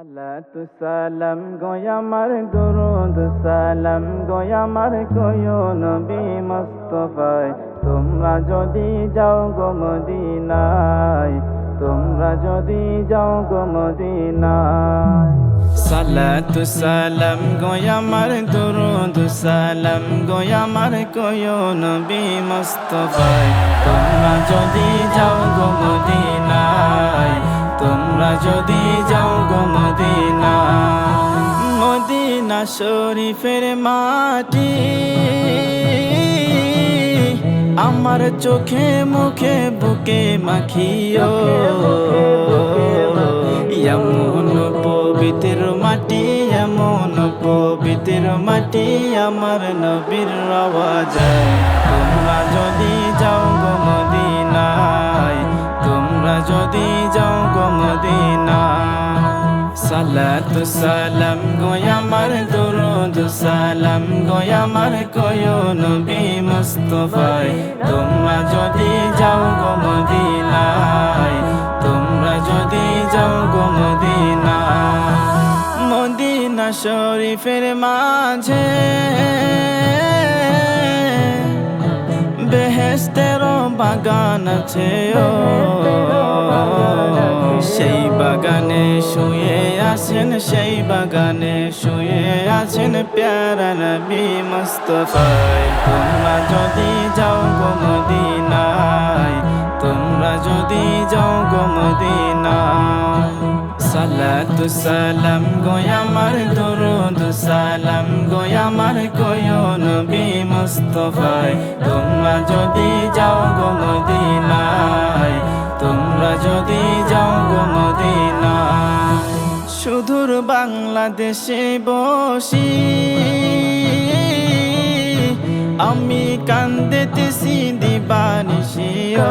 সালাতু সালাম গোয়ামার দুরুদ, সালাম গোয়ামার কয়ো নবী মুস্তফায়। তোমরা যদি যাও গো মদিনায়, তোমরা যদি যাও গো মদিনায়। সালাতু সালাম গোয়ামার দুরুদ, সালাম গোয়ামার কয়ো নবী মুস্তফায়। তোমরা যদি যাও গো মদিনায়, তোমরা যদি যাও মদিনা মদিনা শরীফের মাটি। আমার চোখে মুখে, বুকে মাখিও। এমন পবিত্র মাটি, এমন পবিত্র মাটি আমার নবীর আওয়াজ তোমরা যদি যাও সালাতু, সালাম গোয়ামার দুরুদ, সালাম গোয়ামার কয়ো নবী মুস্তফায় তোমরা যদি যাও গো মদিনায়, তোমরা যদি যাও গো মদিনা মদিনা শরীফের মাঝে বেহেস্তেরও বাগান আছে, ও আছেন সেই বাগানে, শুয়ে আছেন প্যারা নবী মুস্তফায় তোমরা যদি যাও গো তোমরা যদি যাও গো মদিনায়। সালাতু সালাম গোয়ামার দুরুদ সালাম গোয়ামার কয়ো নবী মুস্তফায়। তোমরা যদি বাংলাদেশে বসি। আমি কান্দেতেছি দিবানিসিও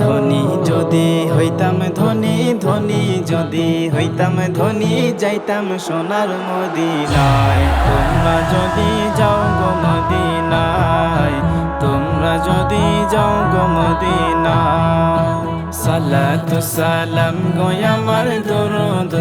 ধনী যদি হইতাম ধনী ধনী যদি হইতাম ধনী, যাইতাম সোনার মদিনায়। তোমরা যদি যাও গো মদিনায়, তোমরা যদি যাও গো মদিনায়। সালাতু সালাম গোয়ামার দুরুদ